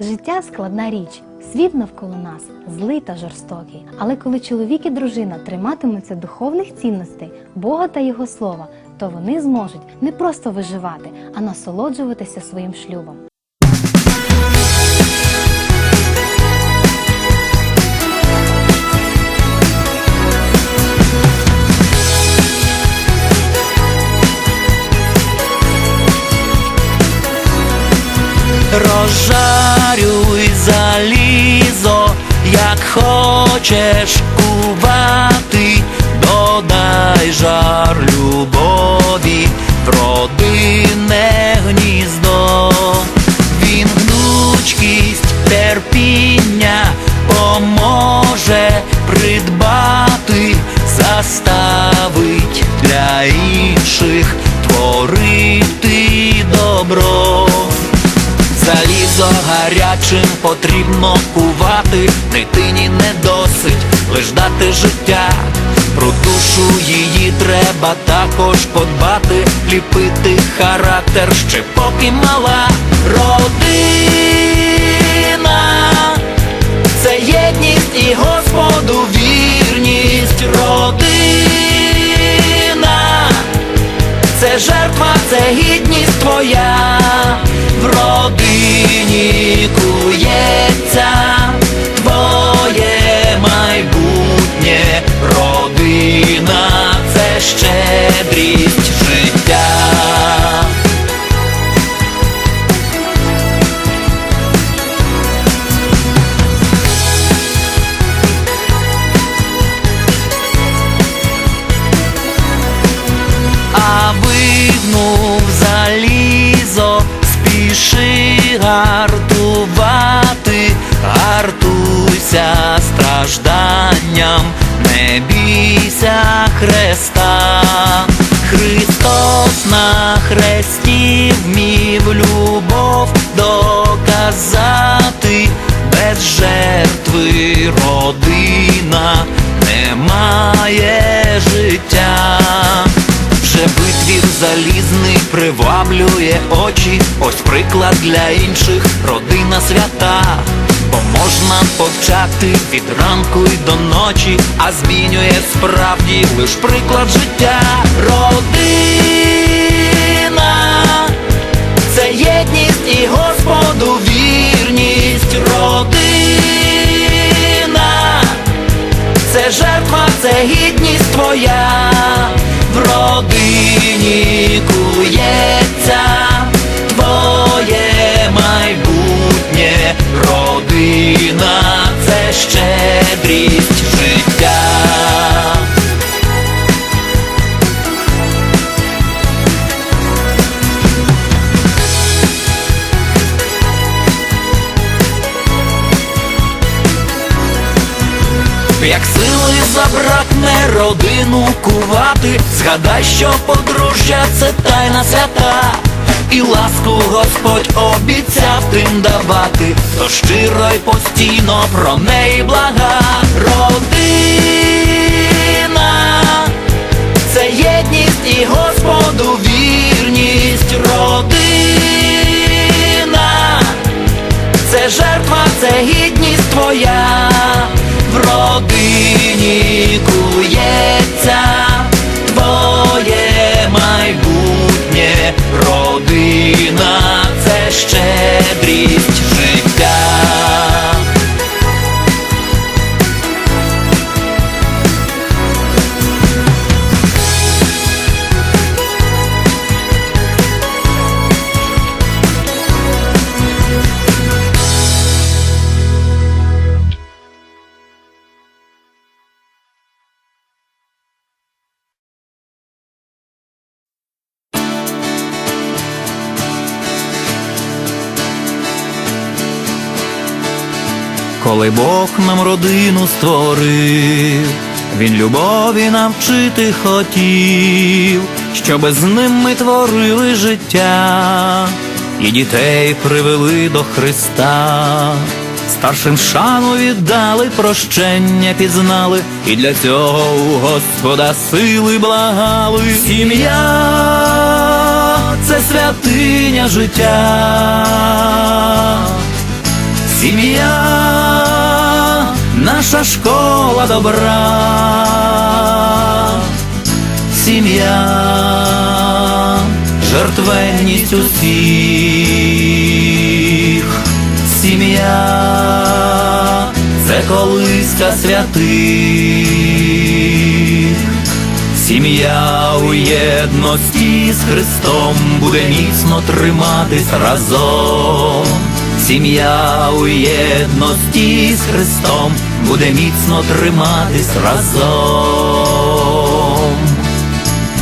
Життя складна річ. Світ навколо нас злий та жорстокий. Але коли чоловік і дружина триматимуться духовних цінностей, Бога та Його слова, то вони зможуть не просто виживати, а насолоджуватися своїм шлюбом. Хочеш кувати, додай жар любові, родинне гніздо, він гнучкість терпіння поможе придбати, заставить для інших творити добро. Гарячим потрібно кувати, дитині не досить лиш дати життя. Про душу її треба також подбати, ліпити характер ще поки мала родина. Не бійся Христа. Христос на хресті вмів любов доказати, без жертви родина не має життя. Вже витвір залізний приваблює очі, ось приклад для інших, родина свята. Можна повчати від ранку й до ночі, а змінює справді лиш приклад життя. Родина це єдність і Господу вірність. Родина це жертва, це гідність твоя в родині кується родина, це щедрість життя. Як сили забракне родину кувати, згадай, що подружжя це тайна свята, і ласку Господь обіцяв тим давати, то щиро й постійно про неї блага. Родина, це єдність і Господу вірність. Родина. Це жертва, це гідність твоя це Коли Бог нам родину створив, Він любові навчити хотів, щоби з ним ми творили життя, і дітей привели до Христа. Старшим шану віддали, прощення пізнали, і для цього у Господа сили благали. Сім'я це святиня життя Сім'я наша школа добра. Сім'я жертвенність усіх. Сім'я це колиска святих. Сім'я у єдності з Христом буде міцно триматись разом. Сім'я у єдності з Христом буде міцно триматись разом.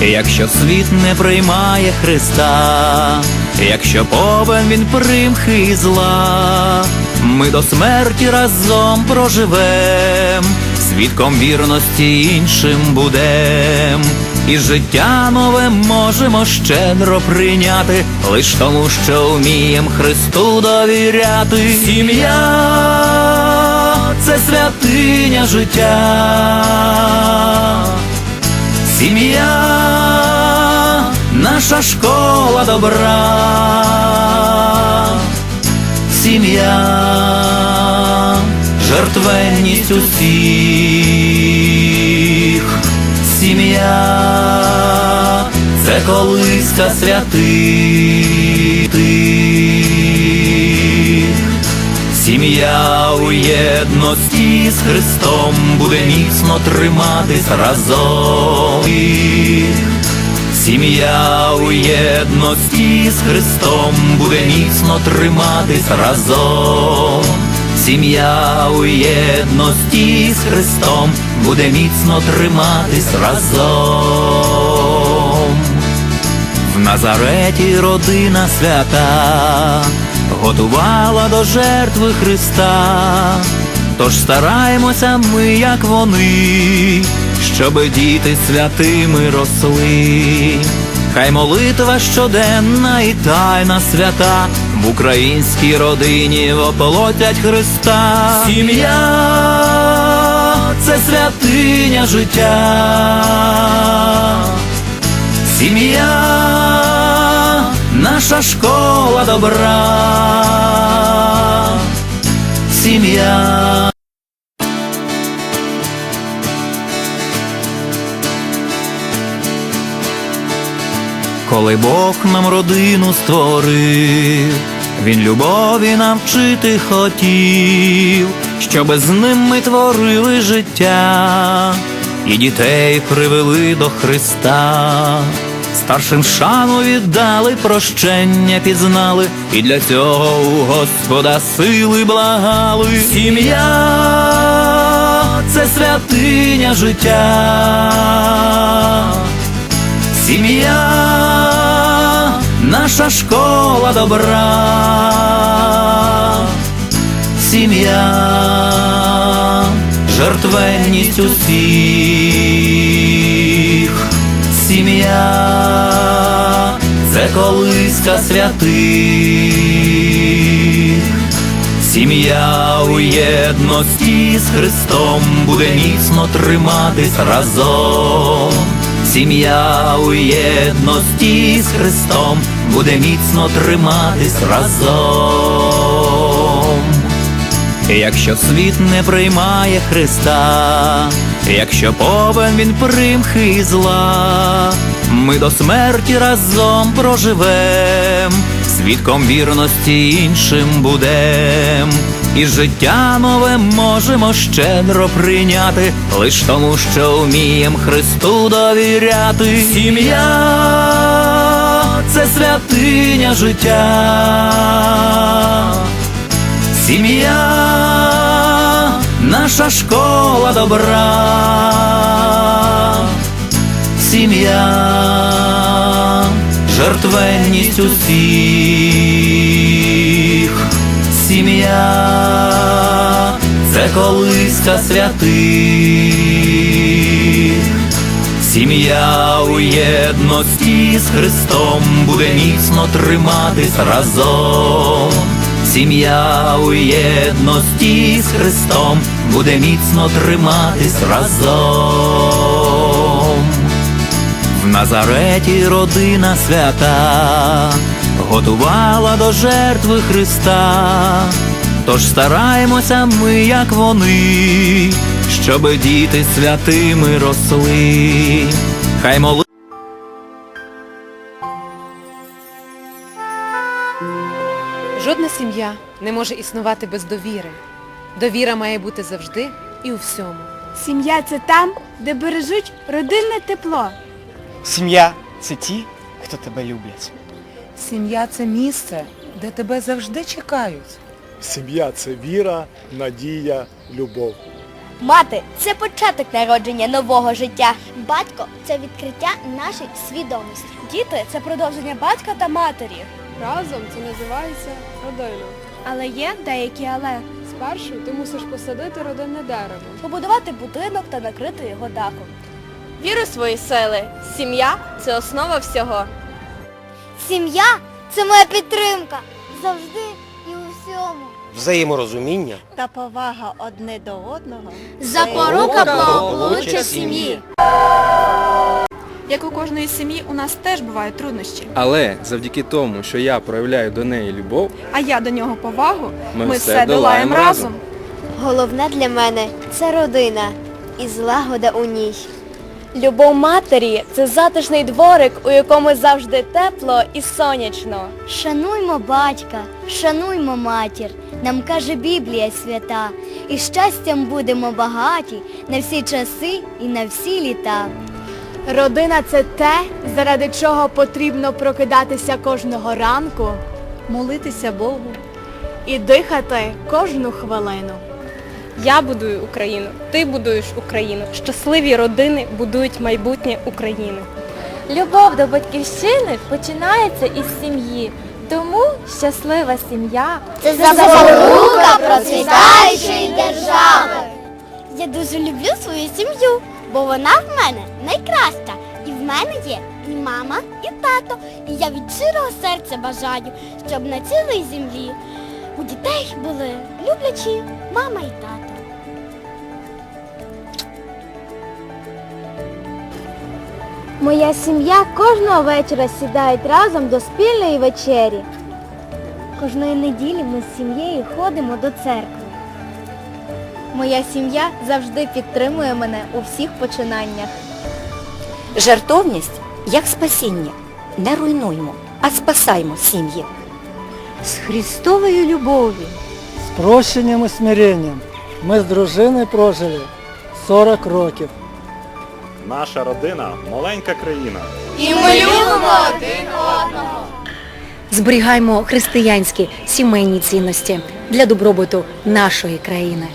Якщо світ не приймає Христа, якщо повен він примхи і зла, ми до смерті разом проживем, свідком вірності іншим будем, і життя нове можемо щедро прийняти, лиш тому, що вмієм Христу довіряти. Сім'я це святиня життя. Сім'я наша школа добра. Сім'я жертвенність усіх. Це колиска святих. Сім'я у єдності з Христом буде міцно триматись разом. Сім'я у єдності з Христом буде міцно триматись разом. Сім'я у єдності з Христом буде міцно триматись разом. Назареті родина свята готувала до жертви Христа. Тож стараємося ми, як вони, щоб діти святими росли. Хай молитва щоденна і тайна свята в українській родині воплотять Христа. Сім'я це святиня життя. Сім'я наша школа добра. Сім'я. Коли Бог нам родину створив, Він любові навчити хотів, щоби з ним ми творили життя, і дітей привели до Христа. Старшим шану віддали, прощення пізнали, і для цього у Господа сили благали. Сім'я це святиня життя. Сім'я наша школа добра. Сім'я жертвенність усіх. Сім'я це колиска святих. Сім'я у єдності з Христом буде міцно триматись разом. Сім'я у єдності з Христом буде міцно триматись разом. Якщо світ не приймає Христа, якщо повен він примхи і зла, ми до смерті разом проживем, свідком вірності іншим будем, і життя нове можемо щедро прийняти, лиш тому, що вмієм Христу довіряти. Сім'я це святиня життя. Сім'я наша школа добра. Сім'я жертвенність усіх. Сім'я це колиска святих. Сім'я у єдності з Христом буде міцно триматись разом. Сім'я у єдності з Христом буде міцно триматись разом. В Назареті родина свята готувала до жертви Христа. Тож стараємося ми, як вони, щоб діти святими росли. Хай моли. Жодна сім'я не може існувати без довіри. Довіра має бути завжди і у всьому. Сім'я це там, де бережуть родинне тепло. Сім'я це ті, хто тебе люблять. Сім'я це місце, де тебе завжди чекають. Сім'я це віра, надія, любов. Мати це початок народження нового життя. Батько це відкриття нашої свідомості. Діти це продовження батька та матері. Разом це називається родина. Але є деякі але. Спершу ти мусиш посадити родинне дерево. Побудувати будинок та накрити його дахом. Віру в свої сили. Сім'я це основа всього. Сім'я це моя підтримка. Завжди і у всьому. Взаєморозуміння Та повага одне до одного. Запорука благополуччя сім'ї. Як у кожної сім'ї, у нас теж бувають труднощі. Але завдяки тому, що я проявляю до неї любов, А я до нього повагу, ми, ми, все, все долаємо разом. Головне для мене це родина і злагода у ній. Любов матері це затишний дворик, у якому завжди тепло і сонячно. Шануймо батька, шануймо матір, нам каже Біблія свята, і щастям будемо багаті на всі часи і на всі літа. Родина це те, заради чого потрібно прокидатися кожного ранку, молитися Богу і дихати кожну хвилину. Я будую Україну, ти будуєш Україну. Щасливі родини будують майбутнє України. Любов до батьківщини починається із сім'ї. Тому щаслива сім'я Це запорука процвітаючої держави. Я дуже люблю свою сім'ю, бо вона в мене найкраща. І в мене є і мама, і тато. І я від щирого серця бажаю, щоб на цілій землі у дітей були люблячі мама і тато. Моя сім'я кожного вечора сідають разом до спільної вечері. Кожної неділі ми з сім'єю ходимо до церкви. Моя сім'я завжди підтримує мене у всіх починаннях. Жертовність як спасіння. Не руйнуймо, а спасаймо сім'ї. З Христовою любов'ю. З прощенням і смиренням ми з дружиною прожили 40 років. Наша родина маленька країна. І ми любимо один одного. Зберігаймо християнські сімейні цінності для добробуту нашої країни.